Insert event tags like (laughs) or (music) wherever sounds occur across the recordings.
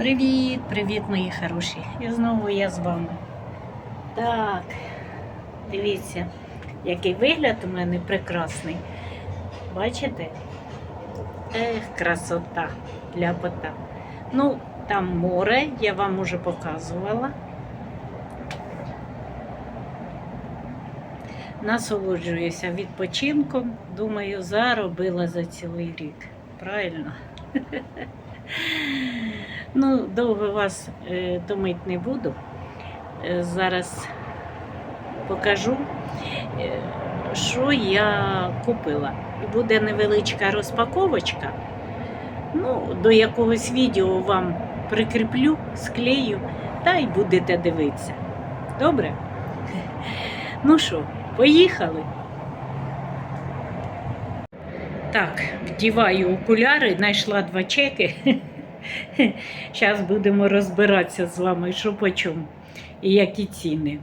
Привіт, привіт, мої хороші. І знову я з вами. Так, дивіться, який вигляд у мене прекрасний. Бачите? Ех, красота, ляпота. Ну, там море, я вам уже показувала. Насолоджуюся відпочинком. Думаю, заробила за цілий рік. Правильно? (laughs) Ну, довго вас е, томити не буду. Е, зараз покажу, е, що я купила. Буде невеличка розпаковочка. Ну, до якогось відео вам прикріплю, склею, та й будете дивитися. Добре? Ну що, поїхали? Так, вдіваю окуляри, знайшла два чеки. Зараз будемо розбиратися з вами, що по чому і які ціни.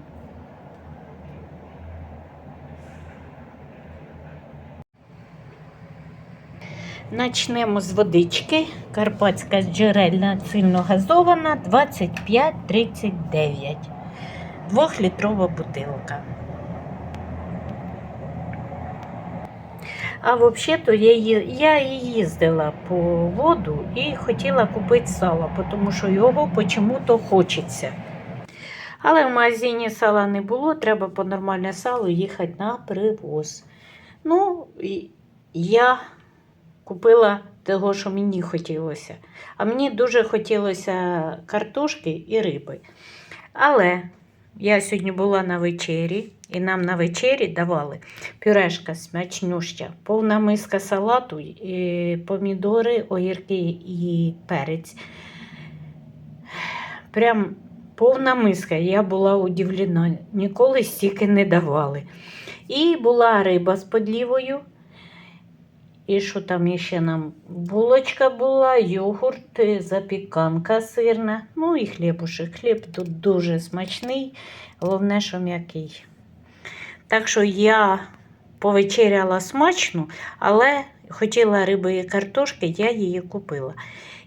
Начнемо з водички. Карпатська джерельна сильно газована 25-39. Двохлітрова бутилка. А взагалі-то я, їздила по воду і хотіла купити сало, тому що його почому-то хочеться. Але в магазині сала не було, треба по нормальне сало їхати на привоз. Ну, я купила того, що мені хотілося. А мені дуже хотілося картошки і риби. Але я сьогодні була на вечері, і нам на вечері давали пюрешка смачнюща, повна миска салату, і помідори, огірки і перець. Прям повна миска. Я була удивлена, ніколи стільки не давали. І була риба з подлівою. І що там ще нам? Булочка була, йогурт, запіканка сирна, ну і хлібушек. Хліб тут дуже смачний, головне, що м'який. Так що я повечеряла смачно, але хотіла риби і картошки, я її купила.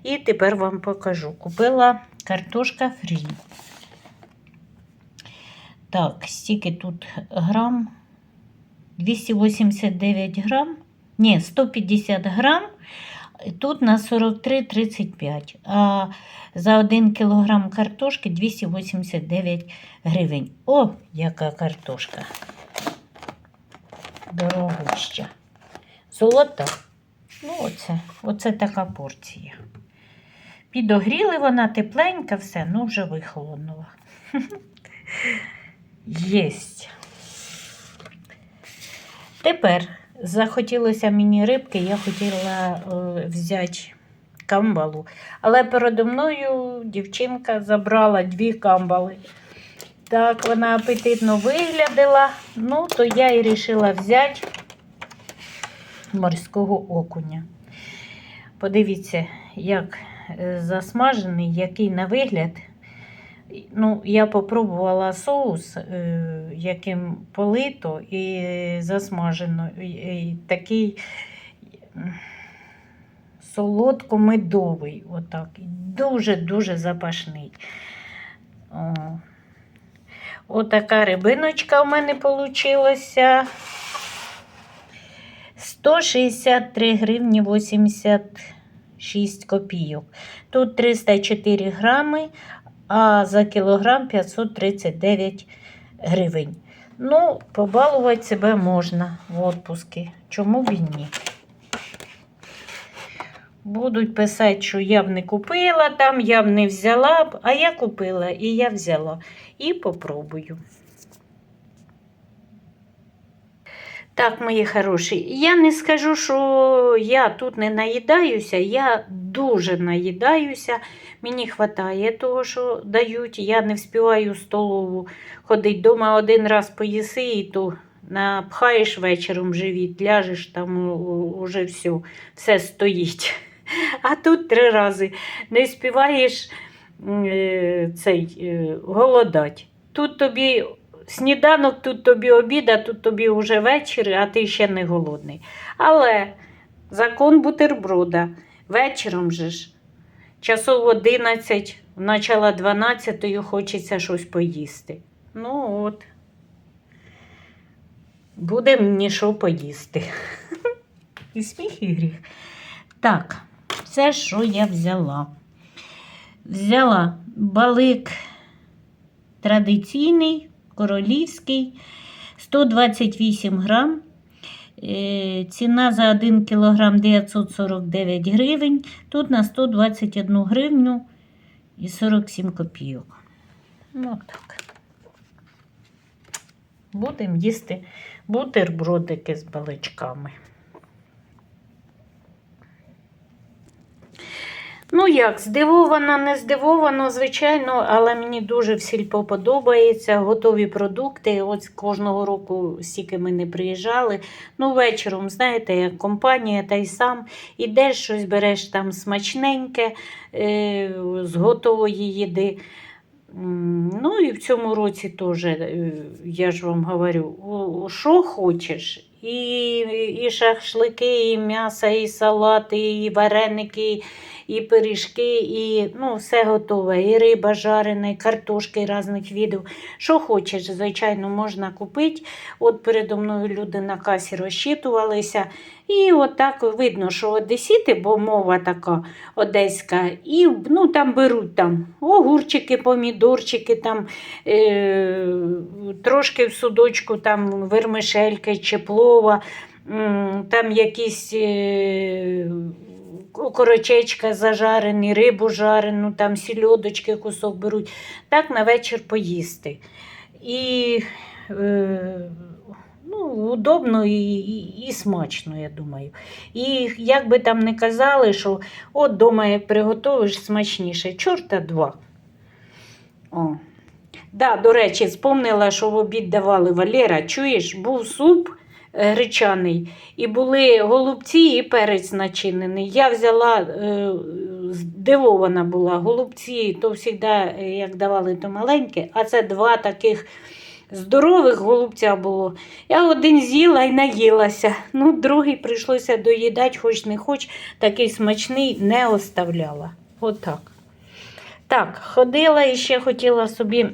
І тепер вам покажу. Купила картошка фрі. Так, стільки тут грам? 289 грам. Ні, 150 грам. Тут на 43,35. А за 1 кілограм картошки 289 гривень. О, яка картошка. Дорогуща. Золота. Ну, оце, оце така порція. Підогріли вона тепленька, все, ну вже вихолонула. Єсть. Тепер захотілося мені рибки, я хотіла е, взяти камбалу. Але передо мною дівчинка забрала дві камбали. Так, вона апетитно виглядала. Ну, то я і вирішила взяти морського окуня. Подивіться, як е, засмажений, який на вигляд. Ну, я попробувала соус, е, яким полито і засмажено. І, такий солодко-медовий. Отак. Дуже-дуже запашний. О. Отака рибиночка в мене вийшла. 163 гривні 86 копійок. Тут 304 грами, а за кілограм 539 гривень. Ну, побалувати себе можна в відпустки. Чому б і ні? Будуть писати, що я б не купила там, я б не взяла б, а я купила і я взяла. І попробую. Так, мої хороші, я не скажу, що я тут не наїдаюся, я дуже наїдаюся. Мені вистачає того, що дають. Я не вспіваю столову ходити дома один раз поїси, і то напхаєш вечором живіт, ляжеш там уже все, все стоїть. (laughs) А тут три рази не співаєш цей е, голодать. Тут тобі сніданок, тут тобі обід, а тут тобі вже вечір, а ти ще не голодний. Але закон бутерброда. Вечором же ж часов 11, начало 12 хочеться щось поїсти. Ну от. Буде мені що поїсти. (laughs) І сміх, і гріх. Так, це що я взяла? Взяла балик традиційний, королівський, 128 грам. Е, Ціна за 1 кг 949 гривень. Тут на 121 гривню і 47 копійок. Ну так. Будемо їсти бутербродики з баличками. Ну як, здивована, не здивована, звичайно, але мені дуже в сільпо подобається. Готові продукти. Ось кожного року стільки ми не приїжджали. Ну, вечором, знаєте, як компанія, та й сам ідеш, щось береш там смачненьке е, з готової їди. Ну і в цьому році теж, е, я ж вам говорю, що хочеш. І, і шашлики, і м'ясо, і салати, і вареники, і пиріжки, і ну, все готове. І риба жарена, і картошки різних видів. Що хочеш, звичайно, можна купити. От передо мною люди на касі розчитувалися. І от так видно, що одесіти, бо мова така одеська, і ну, там беруть там огурчики, помідорчики, там, е, трошки в судочку там вермишельки чи плова, там якісь е, окорочечка зажарені, рибу жарену, там сільодочки кусок беруть. Так на вечір поїсти. І е, ну, удобно і, і, і смачно, я думаю. І як би там не казали, що от дома як приготуєш смачніше, чорта два. О. Да, до речі, спомнила, що в обід давали Валера, чуєш, був суп гречаний, і були голубці і перець начинений. Я взяла, е, здивована була, голубці, то завжди, е, як давали, то маленьке, а це два таких здорових голубця було. Я один з'їла і наїлася. Ну, другий прийшлося доїдати, хоч не хоч, такий смачний не оставляла. Отак. Так, ходила і ще хотіла собі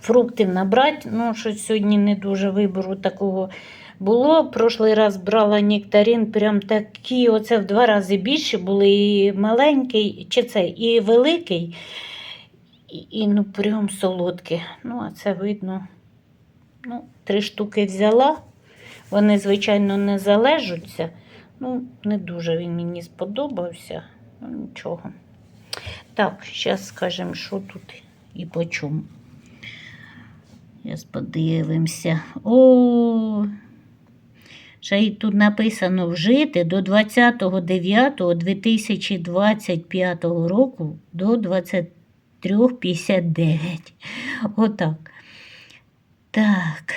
фруктів набрати. Ну, щось сьогодні не дуже вибору такого було. Прошлий раз брала нектарин, прям такі, оце в два рази більше були і маленький, чи це, і великий, і, і ну, прям солодкі. Ну, а це видно. Ну, три штуки взяла. Вони, звичайно, не залежуться. Ну, не дуже він мені сподобався. Ну, нічого. Так, зараз скажемо, що тут і по чому. Зараз подивимося. О, ще й тут написано вжити до 20.09.2025 року до 23.59. Отак. Так.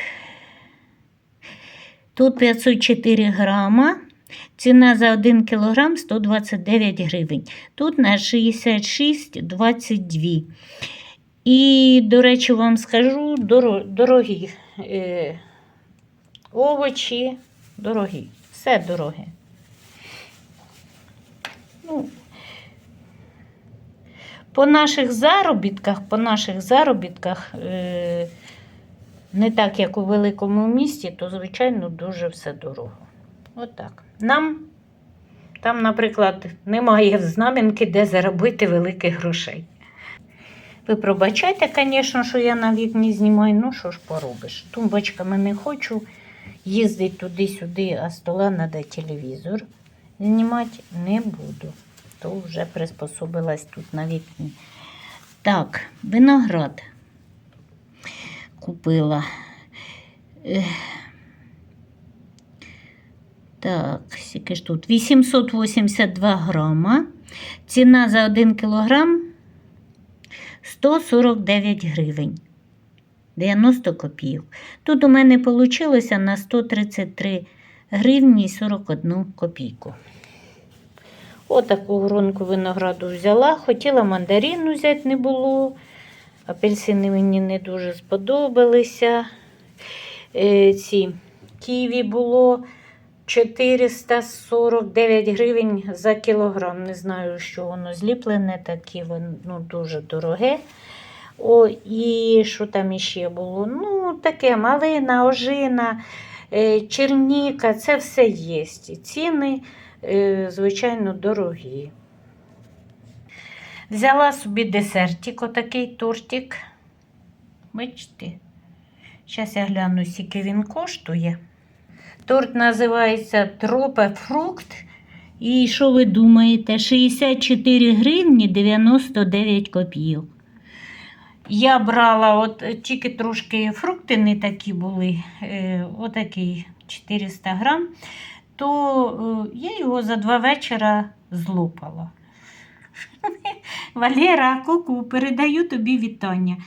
Тут 504 грама. Ціна за 1 кілограм 129 гривень. Тут на 66,22. І, до речі, вам скажу, дорогі е, овочі, дорогі, все дороге. Ну, по наших заробітках, по наших заробітках, е, не так, як у великому місті, то, звичайно, дуже все дорого. Отак. Нам там, наприклад, немає знам'янки, де заробити великих грошей. Ви пробачайте, звісно, що я на вікні знімаю, ну що ж поробиш. Тумбочками не хочу їздити туди-сюди, а стола треба телевізор. Знімати не буду. То вже приспособилась тут на вікні. Так, виноград купила. Так, скільки ж тут? 882 грама. Ціна за 1 кілограм 149 гривень. 90 копійок. Тут у мене вийшло на 133 гривні 41 копійку. Отаку гронку винограду взяла. Хотіла мандарину взяти не було. Апельсини мені не дуже сподобалися. Е, ці ківі було. 449 гривень за кілограм. Не знаю, що воно зліплене, таке воно дуже дороге. О, і що там іще було? Ну, таке малина, ожина, е, черніка, це все є. Ціни, е, звичайно, дорогі. Взяла собі десертик, отакий тортик. Бачите? Зараз я гляну, скільки він коштує. Торт називається Тропе Фрукт. І що ви думаєте? 64 гривні 99 копійок. Я брала от е, тільки трошки фрукти не такі були, е, отакий 400 грам, то е, я його за два вечора злопала. (laughs) Валера, куку, передаю тобі вітання.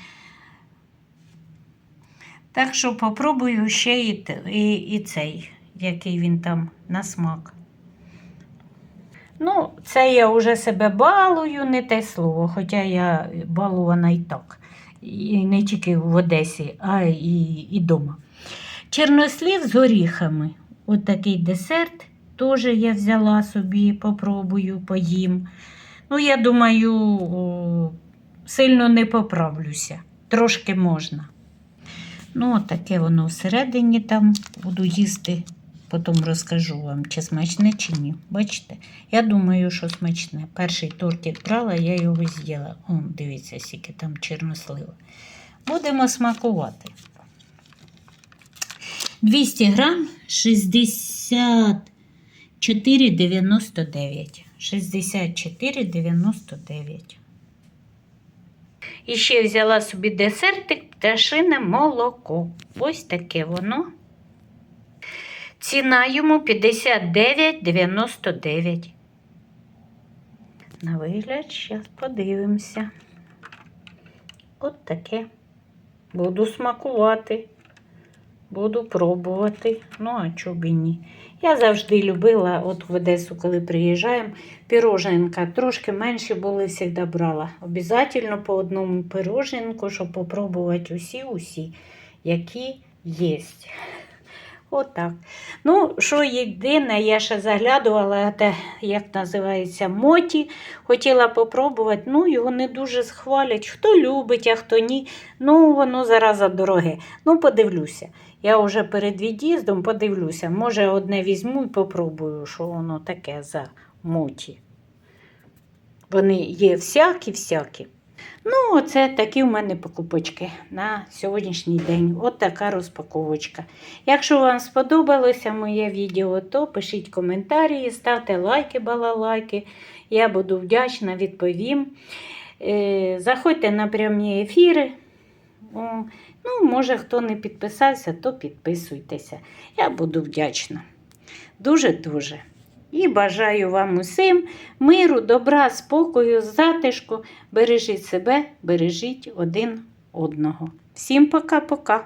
Так що попробую ще і, і, і цей, який він там на смак. Ну, це я вже себе балую, не те слово, хоча я балувана і так. І не тільки в Одесі, а і, і дома. Чернослів з горіхами. От десерт теж я взяла собі, попробую, поїм. Ну, я думаю, сильно не поправлюся. Трошки можна. Ну, таке воно всередині там буду їсти. Потім розкажу вам, чи смачне, чи ні. Бачите? Я думаю, що смачне. Перший тортик брала, я його з'їла. О, дивіться, скільки там чорнослива. Будемо смакувати. 200 грам 64,99. 64,99. І ще взяла собі десертик пташине молоко. Ось таке воно. Ціна йому 59,99. На вигляд, зараз подивимося. От таке. Буду смакувати. Буду пробувати. Ну, а чого б і ні. Я завжди любила, от в Одесу, коли приїжджаємо, піроженка. Трошки менше були, завжди брала. Обязательно по одному пироженку, щоб попробувати усі-усі, які є. Отак. Ну, що єдине, я ще заглядувала, те, як називається, моті. Хотіла попробувати, ну, його не дуже схвалять. Хто любить, а хто ні. Ну, воно зараза дороге. Ну, подивлюся. Я вже перед від'їздом подивлюся. Може, одне візьму і попробую, що воно таке за моті. Вони є всякі-всякі. Ну, оце такі в мене покупочки на сьогоднішній день. От така розпаковочка. Якщо вам сподобалося моє відео, то пишіть коментарі, ставте лайки, балалайки. Я буду вдячна, відповім. Е, Заходьте на прямі ефіри. Ну, може, хто не підписався, то підписуйтеся. Я буду вдячна. Дуже-дуже. І бажаю вам усім миру, добра, спокою, затишку. Бережіть себе, бережіть один одного. Всім пока-пока.